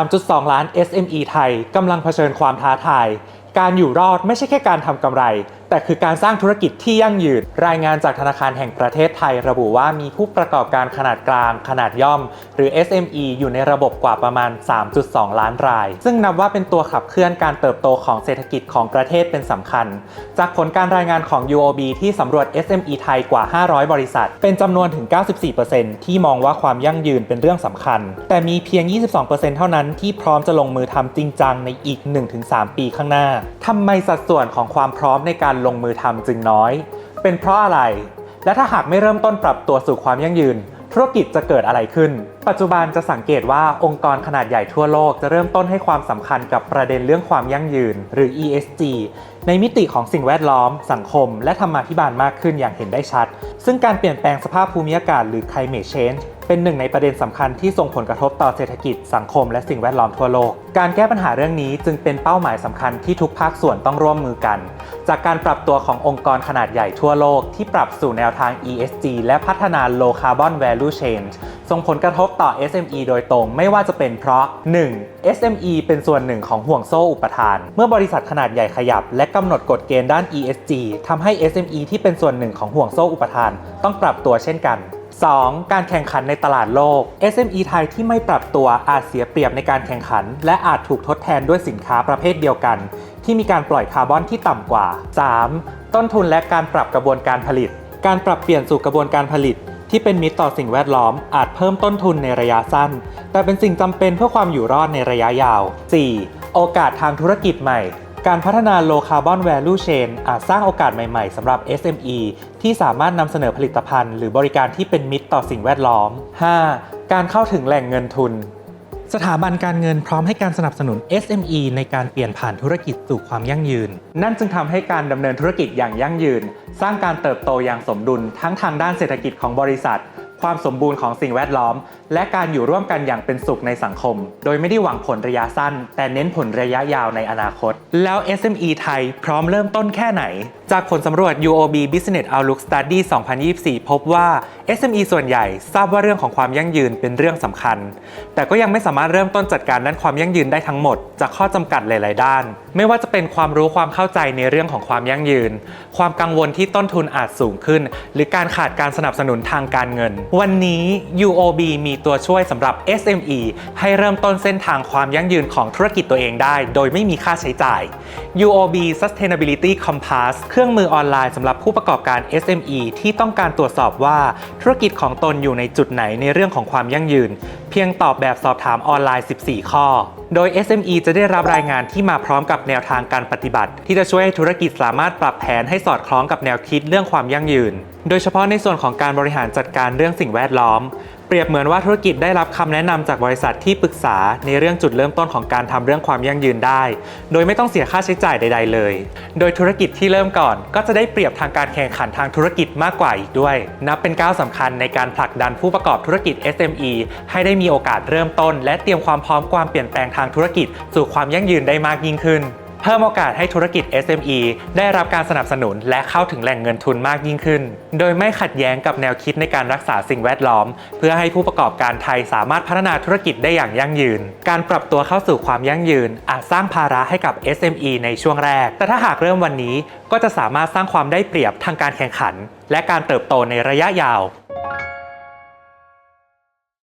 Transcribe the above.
3.2 ล้าน SME ไทยกำลังเผชิญความท้าทาย การอยู่รอดไม่ใช่แค่การทำกำไร แต่คือการสร้างธุรกิจที่ยั่งยืน รายงานจากธนาคารแห่งประเทศไทย ระบุว่ามีผู้ประกอบการขนาดกลาง ขนาดย่อม หรือ SME อยู่ในระบบกว่าประมาณ 3.2 ล้านราย ซึ่งนับว่าเป็นตัวขับเคลื่อนการเติบโตของเศรษฐกิจของประเทศเป็นสำคัญ จากผลการรายงานของ UOB ที่สำรวจ SME ไทยกว่า 500 บริษัท เป็นจำนวนถึง 94%ที่มองว่าความยั่งยืนเป็นเรื่องสำคัญ แต่มีเพียง 22%เท่านั้นที่พร้อมจะลงมือทำจริงจังในอีก 1-3 ปีข้างหน้าทำไมสัดส่วนของความพร้อมในการลงมือทำจึงน้อย เป็นเพราะอะไร และถ้าหากไม่เริ่มต้นปรับตัวสู่ความยั่งยืน ธุรกิจจะเกิดอะไรขึ้น ปัจจุบันจะสังเกตว่าองค์กรขนาดใหญ่ทั่วโลกจะเริ่มต้นให้ความสำคัญกับประเด็นเรื่องความยั่งยืน หรือ ESG ในมิติของสิ่งแวดล้อม สังคม และธรรมาภิบาลมากขึ้นอย่างเห็นได้ชัด ซึ่งการเปลี่ยนแปลงสภาพภูมิอากาศหรือ climate change เป็นหนึ่งในประเด็นสำคัญที่ส่งผลกระทบต่อเศรษฐกิจสังคมและสิ่งแวดล้อมทั่วโลก การแก้ปัญหาเรื่องนี้จึงเป็นเป้าหมายสำคัญที่ทุกภาคส่วนต้องร่วมมือกัน จากการปรับตัวขององค์กรขนาดใหญ่ทั่วโลกที่ปรับสู่แนวทาง ESG และพัฒนา Low Carbon Value Chain ส่งผลกระทบต่อ SME โดยตรงไม่ว่าจะเป็นเพราะ 1. SME เป็นส่วนหนึ่งของห่วงโซ่อุปทาน เมื่อบริษัทขนาดใหญ่ขยับ และกำหนดกฎเกณฑ์ด้าน ESG ทำให้ SME ที่เป็นส่วนหนึ่งของห่วงโซ่อุปทาน ต้องปรับตัวเช่นกัน 2. การแข่งขันในตลาดโลก SME ไทยที่ไม่ปรับตัวอาจเสียเปรียบในการแข่งขัน และอาจถูกทดแทนด้วยสินค้าประเภทเดียวกัน ที่มีการปล่อยคาร์บอนที่ต่ำกว่า 3. ต้นทุนและการปรับกระบวนการผลิต การปรับเปลี่ยนสู่กระบวนการผลิต ที่เป็นมิตรต่อสิ่งแวดล้อมอาจเพิ่มต้นทุนในระยะสั้น แต่เป็นสิ่งจำเป็นเพื่อความอยู่รอดในระยะยาว 4. โอกาสทางธุรกิจใหม่ การพัฒนา low carbon value chain อาจสร้างโอกาสใหม่ๆสำหรับ SME ที่สามารถนำเสนอผลิตภัณฑ์ หรือบริการที่เป็นมิตรต่อสิ่งแวดล้อม 5. การเข้าถึงแหล่งเงินทุน สถาบันการเงินพร้อมให้การสนับสนุน SME ในการเปลี่ยนผ่านธุรกิจสู่ความยั่งยืน นั่นจึงทำให้การดำเนินธุรกิจอย่างยั่งยืน สร้างการเติบโตอย่างสมดุลทั้งทางด้านเศรษฐกิจของบริษัท ความสมบูรณ์ของสิ่งแวดล้อม และการอยู่ร่วมกันอย่างเป็นสุขในสังคม โดยไม่ได้หวังผลระยะสั้น แต่เน้นผลระยะยาวในอนาคต แล้ว SME ไทยพร้อมเริ่มต้นแค่ไหน จากผลสำรวจ UOB Business Outlook Study 2024 พบว่า SME ส่วนใหญ่ทราบว่าเรื่องของความยั่งยืนเป็นเรื่องสำคัญ แต่ก็ยังไม่สามารถเริ่มต้นจัดการด้านความยั่งยืนได้ทั้งหมด จากข้อจำกัดหลาย ๆ ด้าน ไม่ว่าจะเป็นความรู้ความเข้าใจในเรื่องของความยั่งยืน ความกังวลที่ต้นทุนอาจสูงขึ้น หรือการขาดการสนับสนุนทางการเงินวันนี้ UOB มีตัวช่วยสำหรับ SME ให้เริ่มต้นเส้นทางความยั่งยืนของธุรกิจตัวเองได้ โดยไม่มีค่าใช้จ่าย UOB Sustainability Compass เครื่องมือออนไลน์สำหรับผู้ประกอบการ SME ที่ต้องการตรวจสอบว่าธุรกิจของตนอยู่ในจุดไหนในเรื่องของความยั่งยืน เพียงตอบแบบสอบถามออนไลน์ 14 ข้อ โดย SME จะได้รับรายงานที่มาพร้อมกับแนวทางการปฏิบัติ ที่จะช่วยให้ธุรกิจสามารถปรับแผนให้สอดคล้องกับแนวคิดเรื่องความยั่งยืน โดยเฉพาะในส่วนของการบริหารจัดการเรื่องสิ่งแวดล้อม เปรียบเหมือนว่าธุรกิจได้รับคำแนะนำจากบริษัทที่ปรึกษาในเรื่องจุดเริ่มต้นของการทำเรื่องความยั่งยืนได้ โดยไม่ต้องเสียค่าใช้จ่ายใด ๆ เลย โดยธุรกิจที่เริ่มก่อน ก็จะได้เปรียบทางการแข่งขันทางธุรกิจมากกว่าอีกด้วย นับเป็นก้าวสำคัญในการผลักดันผู้ประกอบธุรกิจ SME ให้ได้มีโอกาสเริ่มต้น และเตรียมความพร้อมความเปลี่ยนแปลงทางธุรกิจ สู่ความยั่งยืนได้มากยิ่งขึ้น เพิ่มโอกาสให้ธุรกิจ SME ได้รับการสนับสนุนและเข้าถึงแหล่งเงินทุนมากยิ่งขึ้น โดยไม่ขัดแย้งกับแนวคิดในการรักษาสิ่งแวดล้อม เพื่อให้ผู้ประกอบการไทยสามารถพัฒนาธุรกิจได้อย่างยั่งยืน การปรับตัวเข้าสู่ความยั่งยืน อาจสร้างภาระให้กับ SME ในช่วงแรก แต่ถ้าหากเริ่มวันนี้ก็จะสามารถสร้างความได้เปรียบทางการแข่งขัน และการเติบโตในระยะยาว